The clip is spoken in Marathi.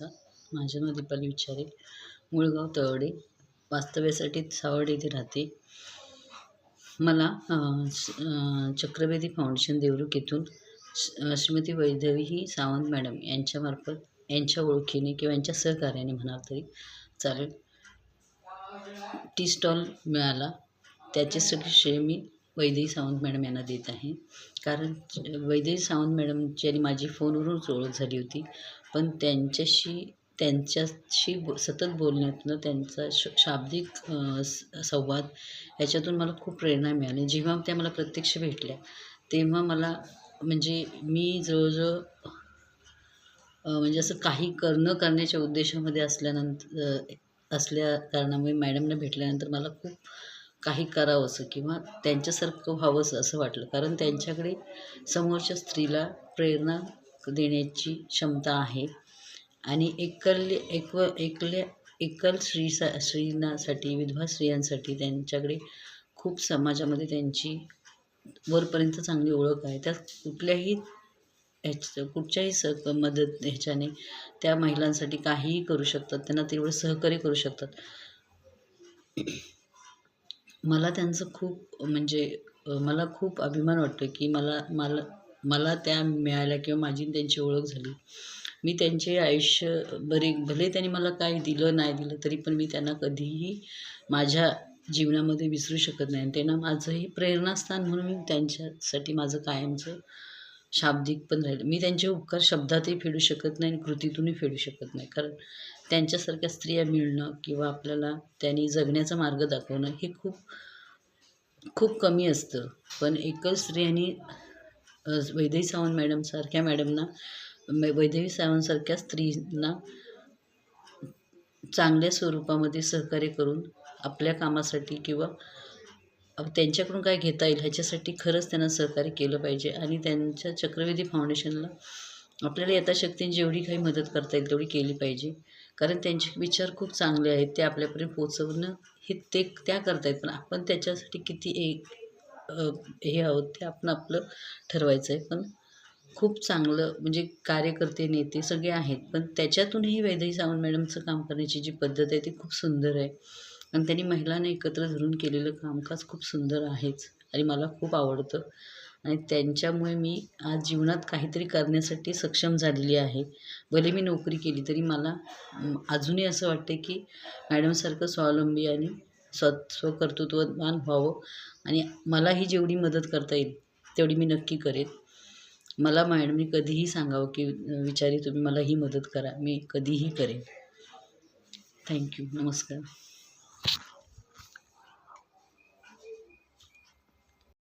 नमस्कार माझे नाव दीपाली विचारे मुळगाव तळवडे वास्तव्यासाठी सावडे येथे राहते. मला चक्रवेदी फाउंडेशन देवरुख येथून श्रीमती वैदेही सावंत मॅडम यांच्यामार्फत यांच्या ओळखीने किंवा यांच्या सहकार्याने म्हणाल तरी चालेल. टी स्टॉल मिळाला. त्याचे सगळे श्रेय मी वैदेही सावंत मॅडम यांना देत आहे. कारण वैदेही सावंत मॅडमची आणि माझी फोनवरूनच ओळख झाली होती. पण त्यांच्याशी त्यांच्याशी ब सतत बोलण्यातनं त्यांचा श शाब्दिक संवाद याच्यातून मला खूप प्रेरणा मिळाली. जेव्हा त्या मला प्रत्यक्ष भेटल्या तेव्हा मला म्हणजे मी जवळजवळ म्हणजे असं काही कर न करण्याच्या उद्देशामध्ये असल्यानंतर असल्या कारणामुळे मॅडमना भेटल्यानंतर मला खूप काही करावंसं किंवा त्यांच्यासारखं व्हावंसं असं वाटलं. कारण त्यांच्याकडे समोरच्या स्त्रीला प्रेरणा देण्याची क्षमता आहे. आणि एकल्य एकव एकल्या एकल स्त्री सा विधवा स्त्रियांसाठी त्यांच्याकडे खूप समाजामध्ये त्यांची वरपर्यंत चांगली ओळख आहे. त्यात कुठल्याही ह्याच्या कुठच्याही स मदत ह्याच्याने त्या महिलांसाठी काहीही करू शकतात. त्यांना तेवढं सहकार्य करू शकतात. मला त्यांचं खूप म्हणजे मला खूप अभिमान वाटतो की मला मला मला त्या मिळाल्या किंवा माझी त्यांची ओळख झाली. मी त्यांचे आयुष्य बरे भले त्यांनी मला काही दिलं नाही दिलं तरी पण मी त्यांना कधीही माझ्या जीवनामध्ये विसरू शकत नाही. आणि त्यांना माझंही प्रेरणास्थान म्हणून मी त्यांच्यासाठी माझं कायमचं शाब्दिक पण राहिलं. मी त्यांचे उपकार शब्दातही फेडू शकत नाही आणि कृतीतूनही फेडू शकत नाही. कारण त्यांच्यासारख्या स्त्रिया मिळणं किंवा आपल्याला त्यांनी जगण्याचा मार्ग दाखवणं हे खूप खूप कमी असतं. पण एकच स्त्रियांनी वैदेही सावंत मॅडमसारख्या मॅडमना वैदेही सावंतसारख्या स्त्रींना चांगल्या स्वरूपामध्ये सहकार्य करून आपल्या कामासाठी किंवा त्यांच्याकडून काय घेता येईल ह्याच्यासाठी खरंच त्यांना सहकार्य केलं पाहिजे. आणि त्यांच्या चक्रवेदी फाउंडेशनला आपल्याला यथाशक्तीने जेवढी काही मदत करता येईल तेवढी केली पाहिजे. कारण त्यांचे विचार खूप चांगले आहेत ते आपल्यापर्यंत पोचवणं हे ते त्या करतायत. पण आपण त्याच्यासाठी किती एक हे आहोत ते आपण आपलं ठरवायचं आहे. पण खूप चांगलं म्हणजे कार्यकर्ते नेते सगळे आहेत. पण त्याच्यातूनही वैदही सावंत मॅडमचं काम करण्याची जी पद्धत आहे ती खूप सुंदर आहे. आणि त्यांनी महिलांना एकत्र धरून केलेलं कामकाज खूप सुंदर आहेच. आणि मला खूप आवडतं. आणि त्यांच्यामुळे मी आज जीवनात काहीतरी करण्यासाठी सक्षम झालेली आहे. भले मी नोकरी केली तरी मला अजूनही असं वाटतं की मॅडमसारखं स्वावलंबी आणि स्व स्वकर्तृत्ववान व्हावं. आणि मलाही जेवढी मदत करता येईल तेवढी मी नक्की करेन. मला मॅडमनी कधीही सांगावं की विचारी तुम्ही मला ही मदत करा मी कधीही करेन. थँक्यू. नमस्कार.